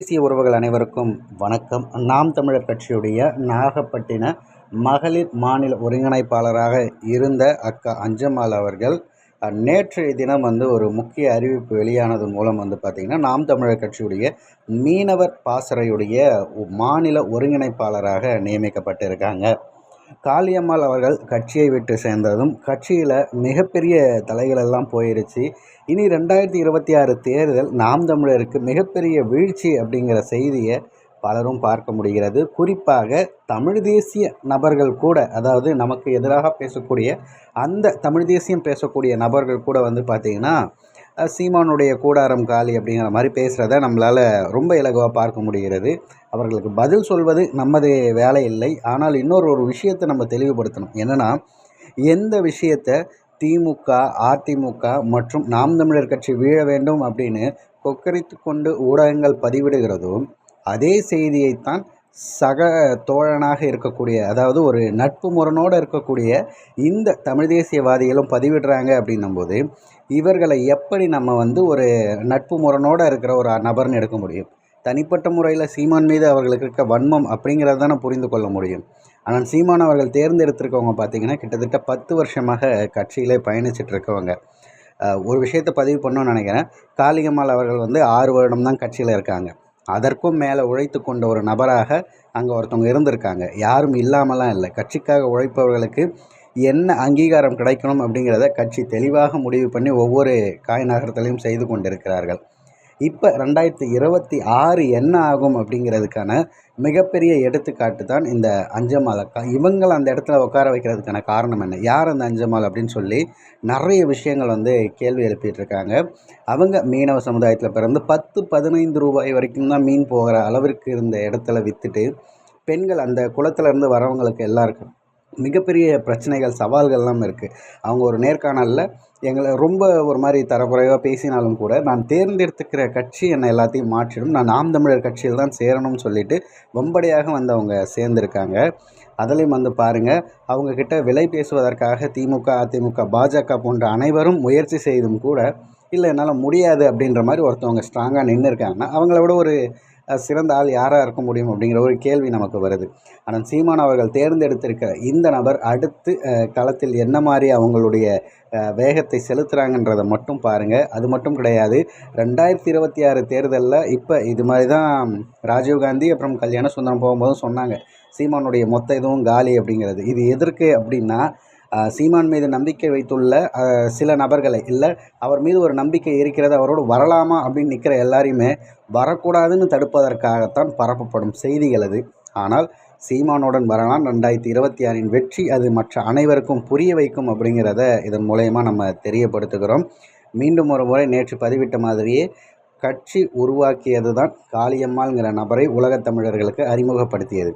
தேசிய உறவுகள் அனைவருக்கும் வணக்கம். நாம் தமிழர் கட்சியுடைய நாகப்பட்டின மகளிர் மாநில ஒருங்கிணைப்பாளராக இருந்த அக்கா அஞ்சம்மாள் அவர்கள் நேற்றைய தினம் வந்து ஒரு முக்கிய அறிவிப்பு வெளியானது மூலம் வந்து பார்த்திங்கன்னா நாம் தமிழர் கட்சியுடைய மீனவர் பாசறையுடைய மாநில ஒருங்கிணைப்பாளராக நியமிக்கப்பட்டிருக்காங்க. காளியம்மாள் அவர்கள் கட்சியை விட்டு சேர்ந்ததும் கட்சியில் மிகப்பெரிய தலைகளெல்லாம் போயிருச்சு. இனி ரெண்டாயிரத்தி இருபத்தி ஆறு தேர்தல் நாம் தமிழருக்கு மிகப்பெரிய வீழ்ச்சி அப்படிங்கிற செய்தியை பலரும் பார்க்க முடிகிறது. குறிப்பாக தமிழ் தேசிய நபர்கள் கூட அதாவது நமக்கு எதிராக பேசக்கூடிய அந்த தமிழ் தேசியம் பேசக்கூடிய நபர்கள் கூட வந்து பார்த்திங்கன்னா சீமானுடைய கூடாரம் காலி அப்படிங்கிற மாதிரி பேசுகிறத நம்மளால் ரொம்ப இலகுவாக பார்க்க முடிகிறது. அவர்களுக்கு பதில் சொல்வது நமது வேலை இல்லை. ஆனால் இன்னொரு ஒரு விஷயத்தை நம்ம தெளிவுபடுத்தணும். என்னென்னா எந்த விஷயத்தை திமுக அதிமுக மற்றும் நாம் தமிழர் கட்சி வீழ வேண்டும் அப்படின்னு கொக்கரித்து கொண்டு ஊடகங்கள் பதிவிடுகிறதோ அதே செய்தியைத்தான் சக தோழனாக இருக்கக்கூடிய அதாவது ஒரு நட்பு முரணோடு இருக்கக்கூடிய இந்த தமிழ் தேசியவாதிகளும் பதிவிடுறாங்க அப்படின்னும்போது இவர்களை எப்படி நம்ம வந்து ஒரு நட்பு முரணோடு இருக்கிற ஒரு நபர்னு எடுக்க முடியும்? தனிப்பட்ட முறையில் சீமான் மீது அவர்களுக்கு இருக்க வன்மம் அப்படிங்கிறத தானே புரிந்து கொள்ள முடியும். ஆனால் சீமான் அவர்கள் தேர்ந்தெடுத்திருக்கவங்க பார்த்திங்கன்னா கிட்டத்தட்ட பத்து வருஷமாக கட்சியிலே பயணிச்சுட்டு இருக்கவங்க. ஒரு விஷயத்தை பதிவு பண்ணணும்னு நினைக்கிறேன். காளிகம்மாள் அவர்கள் வந்து ஆறு வருடம் தான் கட்சியில் இருக்காங்க. அதற்கும் மேலே உழைத்து கொண்ட ஒரு நபராக அங்கே ஒருத்தவங்க இருந்திருக்காங்க. யாரும் இல்லாமலாம் இல்லை. கட்சிக்காக உழைப்பவர்களுக்கு என்ன அங்கீகாரம் கிடைக்கணும் அப்படிங்கிறத கட்சி தெளிவாக முடிவு பண்ணி ஒவ்வொரு காய் நகரத்திலையும் செய்து கொண்டிருக்கிறார்கள். இப்போ ரெண்டாயிரத்தி இருபத்தி ஆறு என்ன ஆகும் அப்படிங்கிறதுக்கான மிகப்பெரிய எடுத்துக்காட்டு தான் இந்த அஞ்சமால் அக்கா. இவங்களை அந்த இடத்துல உட்கார வைக்கிறதுக்கான காரணம் என்ன? யார் அந்த அஞ்சமால் அப்படின்னு சொல்லி நிறைய விஷயங்கள் வந்து கேள்வி எழுப்பிட்டு இருக்காங்க அவங்க மீனவ சமுதாயத்தில் பிறந்து பத்து பதினைந்து ரூபாய் வரைக்கும் தான் மீன் போகிற அளவிற்கு இருந்த இடத்துல விற்றுட்டு பெண்கள் அந்த குளத்துலேருந்து வரவங்களுக்கு எல்லாருக்கும் மிகப்பெரிய பிரச்சனைகள் சவால்கள்லாம் இருக்குது அவங்க ஒரு நேர்காணலில் எங்களை ரொம்ப ஒரு மாதிரி தரக்குறைவாக பேசினாலும் கூட நான் தேர்ந்தெடுத்துக்கிற கட்சி என்னை எல்லாத்தையும் மாற்றிடும். நான் நாம் தமிழர் கட்சியில் தான் சேரணும்னு சொல்லிட்டு வம்படியாக வந்து அவங்க சேர்ந்துருக்காங்க. அதுலேயும் வந்து பாருங்கள் அவங்கக்கிட்ட விலை பேசுவதற்காக திமுக அதிமுக பாஜக போன்ற அனைவரும் முயற்சி செய்தும் கூட இல்லை என்னால் முடியாது அப்படின்ற மாதிரி ஒருத்தவங்க ஸ்ட்ராங்காக நின்று இருக்காங்கன்னா அவங்கள விட ஒரு சிறந்த ஆள் யாராக இருக்க முடியும் அப்படிங்கிற ஒரு கேள்வி நமக்கு வருது. ஆனால் சீமான் அவர்கள் தேர்ந்தெடுத்திருக்க இந்த நபர் அடுத்து களத்தில் என்ன மாதிரி அவங்களுடைய வேகத்தை செலுத்துகிறாங்கன்றதை மட்டும் பாருங்கள் அது மட்டும் கிடையாது. ரெண்டாயிரத்தி இருபத்தி ஆறு தேர்தலில் இப்போ இது மாதிரி தான் ராஜீவ்காந்தி அப்புறம் கல்யாண சுந்தரம் போகும்போதும் சொன்னாங்க. சீமானுடைய மொத்த இதுவும் காலி அப்படிங்கிறது. இது எதற்கு அப்படின்னா சீமான் மீது நம்பிக்கை வைத்துள்ள சில நபர்களை இல்லை அவர் மீது ஒரு நம்பிக்கை இருக்கிறது அவரோடு வரலாமா அப்படின்னு நிற்கிற எல்லாரையுமே வரக்கூடாதுன்னு தடுப்பதற்காகத்தான் பரப்பப்படும் செய்திகள் அது. ஆனால் சீமானுடன் வரலாம் ரெண்டாயிரத்தி இருபத்தி ஆறின் வெற்றி அது மற்ற அனைவருக்கும் புரிய வைக்கும் அப்படிங்கிறத இதன் மூலயமா நம்ம தெரியப்படுத்துகிறோம். மீண்டும் ஒரு முறை நேற்று பதிவிட்ட மாதிரியே கட்சி உருவாக்கியது தான் காளியம்மாள்ங்கிற நபரை உலகத் தமிழர்களுக்கு அறிமுகப்படுத்தியது.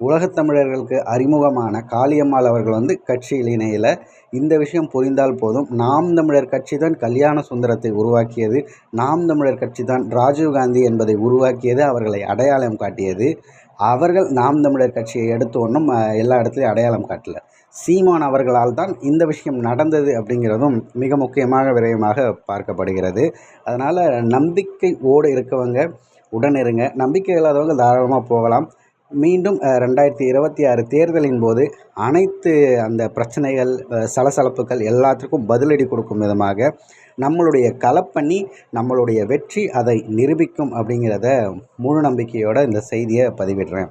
உலகத் தமிழர்களுக்கு அறிமுகமான காளியம்மாள் அவர்கள் வந்து கட்சியில் இணையில். இந்த விஷயம் புரிந்தால் போதும். நாம் தமிழர் கட்சி தான் கல்யாண சுந்தரத்தை உருவாக்கியது. நாம் தமிழர் கட்சி தான் ராஜீவ்காந்தி என்பதை உருவாக்கியது அவர்களை அடையாளம் காட்டியது. அவர்கள் நாம் தமிழர் கட்சியை எடுத்து ஒன்றும் எல்லா இடத்துலையும் அடையாளம் காட்டல. சீமான் அவர்களால் தான் இந்த விஷயம் நடந்தது அப்படிங்கிறதும் மிக முக்கியமாக விரயமாக பார்க்கப்படுகிறது. அதனால் நம்பிக்கை ஓடு இருக்கவங்க உடனிருங்க நம்பிக்கை இல்லாதவங்க தாராளமாக போகலாம். மீண்டும் ரெண்டாயிரத்தி இருபத்தி ஆறு தேர்தலின் போது அனைத்து அந்த பிரச்சனைகள் சலசலப்புகள் எல்லாத்துக்கும் பதிலடி கொடுக்கும் விதமாக நம்மளுடைய களப்பண்ணி நம்மளுடைய வெற்றி அதை நிரூபிக்கும் அப்படிங்கிறத முழு நம்பிக்கையோடு இந்த செய்தியை பதிவிடுறேன்.